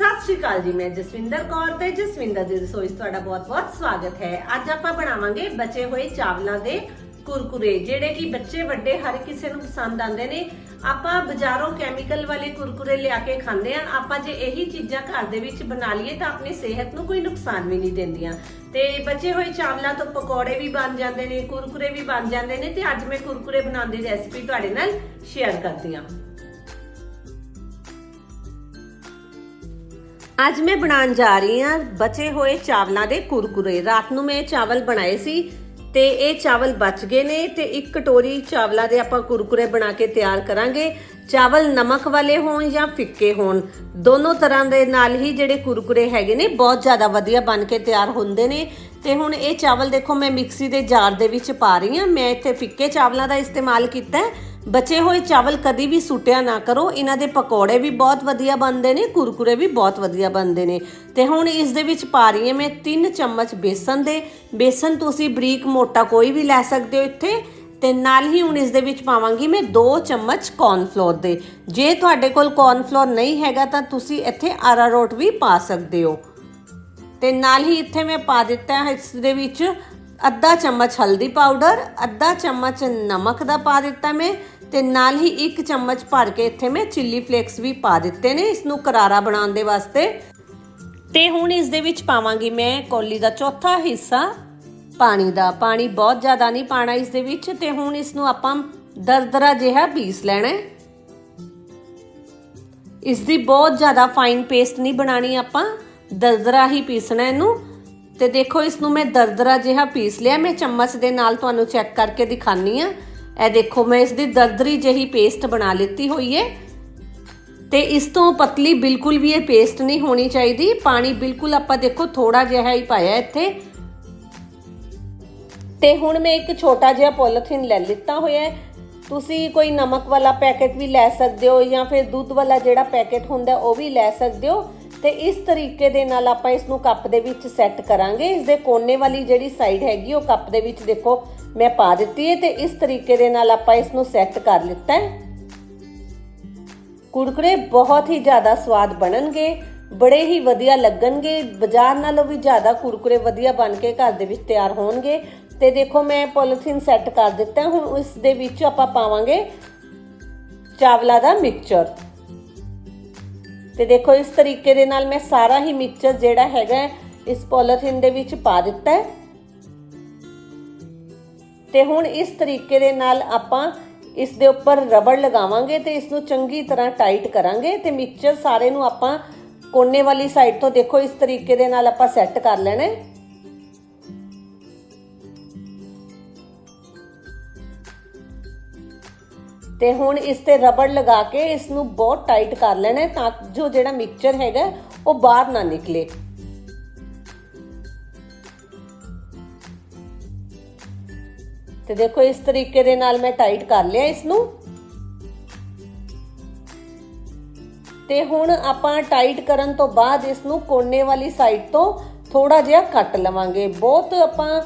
ਸਤਿ ਸ਼੍ਰੀ ਅਕਾਲ ਜੀ, ਮੈਂ ਜਸਵਿੰਦਰ ਕੌਰ ਤੇ ਜਸਵਿੰਦਰ ਦੀ ਰਸੋਈ 'ਚ ਤੁਹਾਡਾ ਬਹੁਤ-ਬਹੁਤ ਸਵਾਗਤ ਹੈ। ਅੱਜ ਆਪਾਂ ਬਣਾਵਾਂਗੇ ਬਚੇ ਹੋਏ ਚਾਵਲਾਂ ਦੇ ਕੁਰਕੁਰੇ, ਜਿਹੜੇ ਕਿ ਬੱਚੇ ਵੱਡੇ ਹਰ ਕਿਸੇ ਨੂੰ ਪਸੰਦ ਆਉਂਦੇ ਨੇ। ਆਪਾਂ ਬਾਜ਼ਾਰੋਂ ਕੈਮੀਕਲ ਵਾਲੇ ਕੁਰਕੁਰੇ ਲਿਆ ਕੇ ਖਾਂਦੇ ਆ ਆਪਾਂ ਜੇ ਇਹੀ ਚੀਜ਼ਾਂ ਘਰ ਦੇ ਵਿੱਚ ਬਣਾ ਲਈਏ ਤਾਂ ਆਪਣੀ ਸਿਹਤ ਨੂੰ ਕੋਈ ਨੁਕਸਾਨ ਵੀ ਨਹੀਂ ਦਿੰਦੀਆਂ। ਤੇ ਬਚੇ ਹੋਏ ਚਾਵਲਾਂ ਤੋਂ ਪਕੌੜੇ ਵੀ ਬਣ ਜਾਂਦੇ ਨੇ, ਕੁਰਕੁਰੇ ਵੀ ਬਣ ਜਾਂਦੇ ਨੇ ਤੇ ਅੱਜ ਮੈਂ ਕੁਰਕੁਰੇ ਬਣਾਉਣ ਦੀ ਰੈਸਪੀ ਤੁਹਾਡੇ ਨਾਲ ਸ਼ੇਅਰ ਕਰਦੀ ਹਾਂ। ਅੱਜ ਮੈਂ ਬਣਾਉਣ ਜਾ ਰਹੀ ਹਾਂ ਬਚੇ ਹੋਏ ਚਾਵਲਾਂ ਦੇ ਕੁਰਕੁਰੇ। ਰਾਤ ਨੂੰ ਮੈਂ ਚਾਵਲ ਬਣਾਏ ਸੀ ਤੇ ਇਹ ਚਾਵਲ ਬਚ ਗਏ ਨੇ ਤੇ ਇੱਕ ਕਟੋਰੀ ਚਾਵਲਾਂ ਦੇ ਆਪਾਂ ਕੁਰਕੁਰੇ ਬਣਾ ਕੇ ਤਿਆਰ ਕਰਾਂਗੇ। ਚਾਵਲ ਨਮਕ ਵਾਲੇ ਹੋਣ ਜਾਂ ਫਿੱਕੇ ਹੋਣ, ਦੋਨੋਂ ਤਰ੍ਹਾਂ ਦੇ ਨਾਲ ਹੀ ਜਿਹੜੇ ਕੁਰਕੁਰੇ ਹੈਗੇ ਨੇ, ਬਹੁਤ ਜ਼ਿਆਦਾ ਵਧੀਆ ਬਣ ਕੇ ਤਿਆਰ ਹੁੰਦੇ ਨੇ। ਤੇ ਹੁਣ ਇਹ ਚਾਵਲ ਦੇਖੋ ਮੈਂ ਮਿਕਸੀ ਦੇ ਜਾਰ ਦੇ ਵਿੱਚ ਪਾ ਰਹੀ ਹਾਂ। ਮੈਂ ਇੱਥੇ ਫਿੱਕੇ ਚਾਵਲਾਂ ਦਾ ਇਸਤੇਮਾਲ ਕੀਤਾ ਹੈ। ਬਚੇ ਹੋਏ ਚਾਵਲ ਕਦੀ ਵੀ ਸੁੱਟਿਆ ਨਾ ਕਰੋ। ਇਹਨਾਂ ਦੇ ਪਕੌੜੇ ਵੀ ਬਹੁਤ ਵਧੀਆ ਬਣਦੇ ਨੇ, ਕੁਰਕੁਰੇ ਵੀ ਬਹੁਤ ਵਧੀਆ ਬਣਦੇ ਨੇ। ਤੇ ਹੁਣ ਇਸ ਦੇ ਵਿੱਚ ਪਾ ਰਹੀ ਹਾਂ ਮੈਂ 3 ਚਮਚ ਬੇਸਨ ਦੇ। ਬੇਸਨ ਤੁਸੀਂ ਬਰੀਕ ਮੋਟਾ ਕੋਈ ਵੀ ਲੈ ਸਕਦੇ ਹੋ ਇੱਥੇ। ਤੇ ਨਾਲ ਹੀ ਹੁਣ ਇਸ ਦੇ ਵਿੱਚ ਪਾਵਾਂਗੀ ਮੈਂ 2 ਚਮਚ ਕੌਰਨਫਲੋਰ ਦੇ। ਜੇ ਤੁਹਾਡੇ ਕੋਲ ਕੌਰਨਫਲੋਰ ਨਹੀਂ ਹੈਗਾ ਤਾਂ ਤੁਸੀਂ ਇੱਥੇ ਅਰਾਰੋਟ ਵੀ ਪਾ ਸਕਦੇ ਹੋ। ਤੇ ਨਾਲ ਹੀ ਇੱਥੇ ਮੈਂ ਪਾ ਦਿੱਤਾ ਹੈ ਇਸ ਦੇ ਵਿੱਚ ਅੱਧਾ ਚਮਚ ਹਲਦੀ ਪਾਊਡਰ, ਅੱਧਾ ਚਮਚ ਨਮਕ ਦਾ ਪਾ ਦਿੱਤਾ ਮੈਂ। ਤੇ ਨਾਲ ਹੀ ਇੱਕ ਚਮਚ ਭਰ ਕੇ ਇੱਥੇ ਮੈਂ ਚਿੱਲੀ ਫਲੇਕਸ ਵੀ ਪਾ ਦਿੱਤੇ ਨੇ ਇਸ ਨੂੰ ਕਰਾਰਾ ਬਣਾਉਣ ਦੇ ਵਾਸਤੇ। ਤੇ ਹੁਣ ਇਸ ਦੇ ਵਿੱਚ ਪਾਵਾਂਗੀ ਮੈਂ ਕੌਲੀ ਦਾ ਚੌਥਾ ਹਿੱਸਾ। ਪਾਣੀ ਦਾ, ਪਾਣੀ ਬਹੁਤ ਜ਼ਿਆਦਾ ਨਹੀਂ ਪਾਣਾ ਇਸ ਦੇ ਵਿੱਚ ਤੇ ਹੁਣ ਇਸ ਨੂੰ ਆਪਾਂ ਦਰਦਰਾ ਜਿਹਾ ਪੀਸ ਲੈਣਾ ਹੈ। ਇਸ ਦੀ ਬਹੁਤ ਜ਼ਿਆਦਾ ਫਾਈਨ ਪੇਸਟ ਨਹੀਂ ਬਣਾਣੀ ਆਪਾਂ, ਦਰਦਰਾ ਹੀ ਪੀਸਣਾ ਇਹਨੂੰ। ਤੇ ਦੇਖੋ ਇਸ ਨੂੰ ਮੈਂ ਦਰਦਰਾ ਜਿਹਾ ਪੀਸ ਲਿਆ, ਮੈਂ ਚਮਚ ਦੇ ਨਾਲ ਤੁਹਾਨੂੰ ਚੈੱਕ ਕਰਕੇ ਦਿਖਾਨੀ ਆ ਇਹ ਦੇਖੋ, ਮੈਂ ਇਸ ਦੀ ਦਰਦਰੀ ਜਿਹੀ ਪੇਸਟ ਬਣਾ ਲਿੱਤੀ ਹੋਈ ਹੈ। ਤੇ ਇਸ ਤੋਂ ਪਤਲੀ ਬਿਲਕੁਲ ਵੀ ਇਹ ਪੇਸਟ ਨਹੀਂ ਹੋਣੀ ਚਾਹੀਦੀ। ਪਾਣੀ ਬਿਲਕੁਲ ਆਪਾਂ ਦੇਖੋ ਥੋੜਾ ਜਿਹਾ ਹੀ ਪਾਇਆ ਇੱਥੇ। ਤੇ ਹੁਣ ਮੈਂ ਇੱਕ ਛੋਟਾ ਜਿਹਾ ਪੋਲੀਥੀਨ ਲੈ ਲਿੱਤਾ ਹੋਇਆ ਹੈ। ਤੁਸੀਂ ਕੋਈ ਨਮਕ ਵਾਲਾ ਪੈਕੇਟ ਵੀ ਲੈ ਸਕਦੇ ਹੋ ਜਾਂ ਫਿਰ ਦੁੱਧ ਵਾਲਾ ਜਿਹੜਾ ਪੈਕੇਟ ਹੁੰਦਾ, ਉਹ ਵੀ ਲੈ ਸਕਦੇ ਹੋ। ਤੇ ਇਸ ਤਰੀਕੇ ਦੇ ਨਾਲ ਆਪਾਂ ਇਸ ਨੂੰ ਕੱਪ ਦੇ ਵਿੱਚ ਸੈੱਟ ਕਰਾਂਗੇ। ਇਸ ਦੇ ਕੋਨੇ ਵਾਲੀ ਜਿਹੜੀ ਸਾਈਡ ਹੈਗੀ, ਉਹ ਕੱਪ ਦੇ ਵਿੱਚ ਦੇਖੋ ਮੈਂ ਪਾ ਦਿੱਤੀ ਹੈ ਤੇ ਇਸ ਤਰੀਕੇ ਦੇ ਨਾਲ ਆਪਾਂ ਇਸ ਨੂੰ ਸੈੱਟ ਕਰ ਲਿੱਤਾ ਹੈ ਕੁਰਕਰੇ ਬਹੁਤ ਹੀ ਜ਼ਿਆਦਾ ਸਵਾਦ ਬਣਨਗੇ, ਬੜੇ ਹੀ ਵਧੀਆ ਲੱਗਣਗੇ, ਬਾਜ਼ਾਰ ਨਾਲੋਂ ਵੀ ਜ਼ਿਆਦਾ ਕੁਰਕਰੇ ਵਧੀਆ ਬਣ ਕੇ ਘਰ ਦੇ ਵਿੱਚ ਤਿਆਰ ਹੋਣਗੇ। ਤੇ ਦੇਖੋ ਮੈਂ ਪੋਲੀਥੀਨ ਸੈੱਟ ਕਰ ਦਿੱਤਾ, ਹੁਣ ਇਸ ਦੇ ਵਿੱਚ ਆਪਾਂ ਪਾਵਾਂਗੇ ਚਾਵਲਾ ਦਾ ਮਿਕਸਚਰ ਤੇ ਦੇਖੋ, ਇਸ ਤਰੀਕੇ ਦੇ ਨਾਲ ਮੈਂ ਸਾਰਾ ਹੀ ਮਿਕਸਚਰ ਜਿਹੜਾ ਹੈਗਾ ਇਸ ਪੋਲੀਥੀਨ ਦੇ ਵਿੱਚ ਪਾ ਦਿੱਤਾ ਹੈ। ਤੇ ਹੁਣ ਇਸ ਤਰੀਕੇ ਦੇ ਨਾਲ ਆਪਾਂ ਇਸ ਦੇ ਉੱਪਰ ਰਬੜ ਲਗਾਵਾਂਗੇ ਤੇ ਇਸ ਨੂੰ ਚੰਗੀ ਤਰ੍ਹਾਂ ਟਾਈਟ ਕਰਾਂਗੇ ਤੇ ਮਿਕਸਚਰ ਸਾਰੇ ਨੂੰ ਆਪਾਂ ਕੋਨੇ ਵਾਲੀ ਸਾਈਡ ਤੋਂ ਦੇਖੋ, ਇਸ ਤਰੀਕੇ ਦੇ ਨਾਲ ਆਪਾਂ ਸੈੱਟ ਕਰ ਲੈਣਾ ਹੈ। ਤੇ ਹੁਣ ਇਸ ਤੇ ਰਬੜ ਲਗਾ ਕੇ ਇਸ ਨੂੰ ਬਹੁਤ ਟਾਈਟ ਕਰ ਲੈਣਾ ਤਾਂ ਜੋ ਜਿਹੜਾ ਮਿਕਸਚਰ ਹੈਗਾ ਉਹ ਬਾਹਰ ਨਾ ਨਿਕਲੇ। ਤੇ ਦੇਖੋ ਇਸ ਤਰੀਕੇ ਦੇ ਨਾਲ ਮੈਂ ਟਾਈਟ ਕਰ ਲਿਆ ਇਸ ਨੂੰ ਤੇ ਹੁਣ ਆਪਾਂ ਟਾਈਟ ਕਰਨ ਤੋਂ ਬਾਅਦ ਇਸ ਨੂੰ ਕੋਨੇ ਵਾਲੀ ਸਾਈਡ ਤੋਂ ਥੋੜਾ ਜਿਹਾ ਕੱਟ ਲਵਾਂਗੇ। ਬਹੁਤ ਆਪਾਂ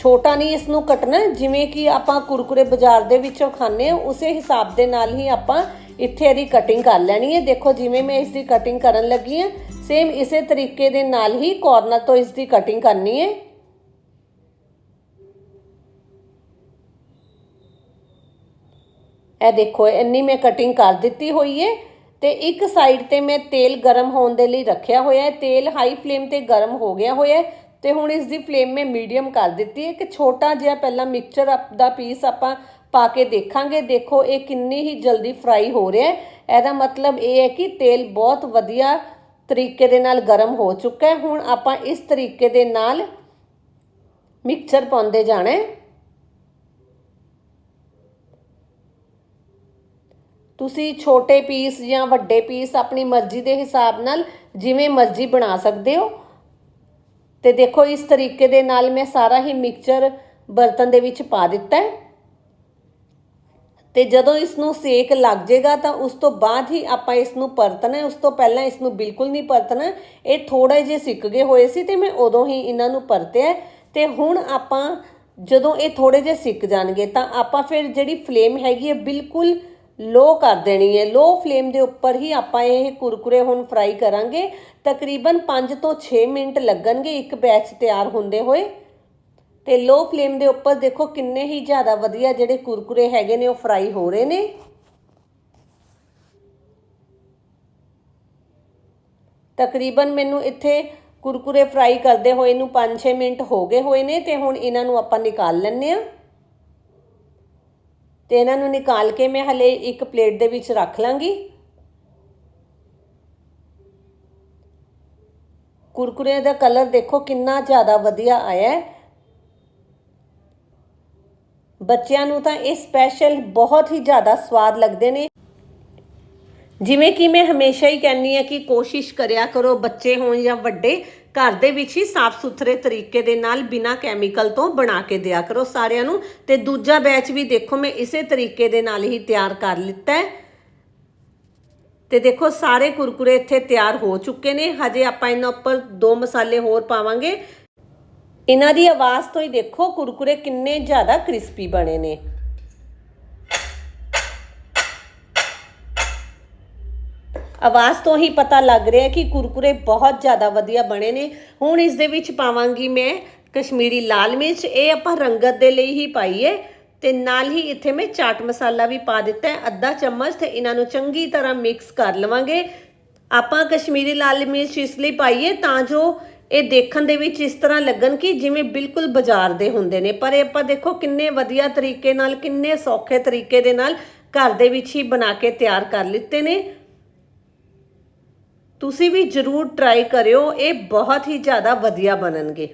ਛੋਟਾ ਨਹੀਂ ਇਸ ਨੂੰ ਕੱਟਣਾ, ਜਿਵੇਂ ਕਿ ਆਪਾਂ ਕੁਰਕੁਰੇ ਬਾਜ਼ਾਰ ਦੇ ਵਿੱਚੋਂ ਖਾਂਦੇ ਆ ਉਸੇ ਹਿਸਾਬ ਦੇ ਨਾਲ ਹੀ ਆਪਾਂ ਇੱਥੇ ਇਹਦੀ ਕਟਿੰਗ ਕਰ ਲੈਣੀ ਹੈ। ਦੇਖੋ, ਜਿਵੇਂ ਮੈਂ ਇਸ ਦੀ ਕਟਿੰਗ ਕਰਨ ਲੱਗੀ ਹਾਂ ਸੇਮ ਇਸੇ ਤਰੀਕੇ ਦੇ ਨਾਲ ਹੀ ਕੋਰਨਰ ਤੋਂ ਇਸ ਦੀ ਕਟਿੰਗ ਕਰਨੀ ਹੈ। ਇਹ ਦੇਖੋ, ਇੰਨੀ ਮੈਂ ਕਟਿੰਗ ਕਰ ਦਿੱਤੀ ਹੋਈ ਹੈ ਤੇ ਇੱਕ ਸਾਈਡ ਤੇ ਮੈਂ ਤੇਲ ਗਰਮ ਹੋਣ ਦੇ ਲਈ ਰੱਖਿਆ ਹੋਇਆ ਹੈ। ਤੇਲ ਹਾਈ ਫਲੇਮ ਤੇ ਗਰਮ ਹੋ ਗਿਆ ਹੋਇਆ ਤੇ ਹੁਣ ਇਸ ਦੀ ਫਲੇਮ ਮੈਂ ਮੀਡੀਅਮ ਕਰ ਦਿੱਤੀ ਹੈ। ਕਿ ਛੋਟਾ ਜਿਹਾ ਪਹਿਲਾਂ ਮਿਕਸਚਰ ਦਾ ਪੀਸ ਆਪਾਂ ਪਾ ਕੇ ਦੇਖਾਂਗੇ। ਦੇਖੋ, ਇਹ ਕਿੰਨੀ ਹੀ ਜਲਦੀ ਫਰਾਈ ਹੋ ਰਿਹਾ ਹੈ। ਇਹਦਾ ਮਤਲਬ ਇਹ ਹੈ ਕਿ ਤੇਲ ਬਹੁਤ ਵਧੀਆ ਤਰੀਕੇ ਦੇ ਨਾਲ ਗਰਮ ਹੋ ਚੁੱਕਾ ਹੈ। ਹੁਣ ਆਪਾਂ ਇਸ ਤਰੀਕੇ ਦੇ ਨਾਲ ਮਿਕਸਚਰ ਪਾਉਂਦੇ ਜਾਣਾ ਹੈ। ਤੁਸੀਂ ਛੋਟੇ ਪੀਸ ਜਾਂ ਵੱਡੇ ਪੀਸ ਆਪਣੀ ਮਰਜ਼ੀ ਦੇ ਹਿਸਾਬ ਨਾਲ ਜਿਵੇਂ ਮਰਜ਼ੀ ਬਣਾ ਸਕਦੇ ਹੋ। ਤੇ ਦੇਖੋ ਇਸ ਤਰੀਕੇ ਦੇ ਨਾਲ ਮੈਂ ਸਾਰਾ ਹੀ ਮਿਕਸਚਰ ਬਰਤਨ ਦੇ ਵਿੱਚ ਪਾ ਦਿੱਤਾ ਹੈ। ਤੇ ਜਦੋਂ ਇਸ ਨੂੰ ਸੇਕ ਲੱਗ ਜਾਏਗਾ ਤਾਂ ਉਸ ਤੋਂ ਬਾਅਦ ਹੀ ਆਪਾਂ ਇਸ ਨੂੰ ਪਰਤਣਾ ਹੈ। ਉਸ ਤੋਂ ਪਹਿਲਾਂ ਇਸ ਨੂੰ ਬਿਲਕੁਲ ਨਹੀਂ ਪਰਤਣਾ। ਇਹ ਥੋੜੇ ਜਿਹੇ ਸਿੱਕ ਗਏ ਹੋਏ ਸੀ ਤੇ ਮੈਂ ਉਦੋਂ ਹੀ ਇਹਨਾਂ ਨੂੰ ਪਰਤਿਆ ਤੇ ਹੁਣ ਆਪਾਂ ਜਦੋਂ ਇਹ ਥੋੜੇ ਜਿਹੇ ਸਿੱਕ ਜਾਣਗੇ ਤਾਂ ਆਪਾਂ ਫਿਰ ਜਿਹੜੀ ਫਲੇਮ ਹੈਗੀ ਹੈ, ਬਿਲਕੁਲ ਲੋ ਕਰ ਦੇਣੀ ਹੈ। ਲੋ ਫਲੇਮ ਦੇ ਉੱਪਰ ਹੀ ਆਪਾਂ ਇਹ ਕੁਰਕੁਰੇ ਹੁਣ ਫਰਾਈ ਕਰਾਂਗੇ। ਤਕਰੀਬਨ 5 ਤੋਂ 6 ਮਿੰਟ ਲੱਗਣਗੇ ਇੱਕ ਬੈਚ ਤਿਆਰ ਹੁੰਦੇ ਹੋਏ। ਤੇ ਲੋ ਫਲੇਮ ਦੇ ਉੱਪਰ ਦੇਖੋ ਕਿੰਨੇ ਹੀ ਜ਼ਿਆਦਾ ਵਧੀਆ ਜਿਹੜੇ ਕੁਰਕੁਰੇ ਹੈਗੇ ਨੇ, ਉਹ ਫਰਾਈ ਹੋ ਰਹੇ ਨੇ। ਤਕਰੀਬਨ ਮੈਨੂੰ ਇੱਥੇ ਕੁਰਕੁਰੇ ਫਰਾਈ ਕਰਦੇ ਹੋਏ ਨੂੰ 5-6 ਮਿੰਟ ਹੋ ਗਏ ਹੋਏ ਨੇ ਤੇ ਹੁਣ ਇਹਨਾਂ ਨੂੰ ਆਪਾਂ ਨਿਕਾਲ ਲੈਣੇ ਆ ਤੇ ਇਹਨਾਂ ਨੂੰ ਨਿਕਾਲ ਕੇ ਮੈਂ ਹਲੇ ਇੱਕ ਪਲੇਟ ਦੇ ਵਿੱਚ ਰੱਖ ਲਾਂਗੀ। ਕੁਰਕੁਰੇ ਦਾ ਕਲਰ ਦੇਖੋ ਕਿੰਨਾ ਜ਼ਿਆਦਾ ਵਧੀਆ ਆਇਆ ਹੈ। ਬੱਚਿਆਂ ਨੂੰ ਤਾਂ ਇਹ ਸਪੈਸ਼ਲ ਬਹੁਤ ਹੀ ਜ਼ਿਆਦਾ ਸਵਾਦ ਲੱਗਦੇ ਨੇ। ਜਿਵੇਂ ਕਿ ਮੈਂ ਹਮੇਸ਼ਾ ਹੀ ਕਹਿੰਨੀ ਆ ਕਿ ਕੋਸ਼ਿਸ਼ ਕਰਿਆ ਕਰੋ ਬੱਚੇ ਹੋਣ ਜਾਂ ਵੱਡੇ, ਘਰ ਦੇ ਵਿੱਚ ਹੀ ਸਾਫ਼ ਸੁਥਰੇ ਤਰੀਕੇ ਦੇ ਨਾਲ ਬਿਨਾ ਕੈਮੀਕਲ ਤੋਂ ਬਣਾ ਕੇ ਦਿਆ ਕਰੋ ਸਾਰਿਆਂ ਨੂੰ। ਤੇ ਦੂਜਾ ਬੈਚ ਵੀ ਦੇਖੋ, ਮੈਂ ਇਸੇ ਤਰੀਕੇ ਦੇ ਨਾਲ ਹੀ ਤਿਆਰ ਕਰ ਲਿੱਤਾ ਹੈ। ਤੇ ਦੇਖੋ, ਸਾਰੇ ਕੁਰਕੁਰੇ ਇੱਥੇ ਤਿਆਰ ਹੋ ਚੁੱਕੇ ਨੇ। ਹਜੇ ਆਪਾਂ ਇਹਨਾਂ ਉੱਪਰ ਦੋ ਮਸਾਲੇ ਹੋਰ ਪਾਵਾਂਗੇ। ਇਹਨਾਂ ਦੀ ਆਵਾਜ਼ ਤੋਂ ਹੀ ਦੇਖੋ, ਕੁਰਕੁਰੇ ਕਿੰਨੇ ਜ਼ਿਆਦਾ ਕ੍ਰਿਸਪੀ ਬਣੇ ਨੇ। ਆਵਾਜ਼ ਤੋਂ ਹੀ ਪਤਾ ਲੱਗ ਰਿਹਾ ਕਿ ਕੁਰਕੁਰੇ ਬਹੁਤ ਜ਼ਿਆਦਾ ਵਧੀਆ ਬਣੇ ਨੇ। ਹੁਣ ਇਸ ਦੇ ਵਿੱਚ ਪਾਵਾਂਗੀ ਮੈਂ ਕਸ਼ਮੀਰੀ ਲਾਲ ਮਿਰਚ। ਇਹ ਆਪਾਂ ਰੰਗਤ ਦੇ ਲਈ ਹੀ ਪਾਈਏ ਤੇ ਨਾਲ ਹੀ ਇੱਥੇ ਮੈਂ ਚਾਟ ਮਸਾਲਾ ਵੀ ਪਾ ਦਿੱਤਾ ਹੈ, ਅੱਧਾ ਚਮਚ ਤੇ ਇਹਨਾਂ ਨੂੰ ਚੰਗੀ ਤਰ੍ਹਾਂ ਮਿਕਸ ਕਰ ਲਵਾਂਗੇ। ਆਪਾਂ ਕਸ਼ਮੀਰੀ ਲਾਲ ਮਿਰਚ ਇਸ ਲਈ ਪਾਈਏ ਤਾਂ ਜੋ ਇਹ ਦੇਖਣ ਦੇ ਵਿੱਚ ਇਸ ਤਰ੍ਹਾਂ ਲੱਗਣ ਕਿ ਜਿਵੇਂ ਬਿਲਕੁਲ ਬਾਜ਼ਾਰ ਦੇ ਹੁੰਦੇ ਨੇ। ਪਰ ਇਹ ਆਪਾਂ ਦੇਖੋ ਕਿੰਨੇ ਵਧੀਆ ਤਰੀਕੇ ਨਾਲ, ਕਿੰਨੇ ਸੌਖੇ ਤਰੀਕੇ ਦੇ ਨਾਲ ਘਰ ਦੇ ਵਿੱਚ ਹੀ ਬਣਾ ਕੇ ਤਿਆਰ ਕਰ ਲਿੱਤੇ ਨੇ। ਤੁਸੀਂ ਵੀ ਜਰੂਰ ਟਰਾਈ ਕਰਿਓ ਇਹ ਬਹੁਤ ਹੀ ਜ਼ਿਆਦਾ ਵਧੀਆ ਬਣਨਗੇ।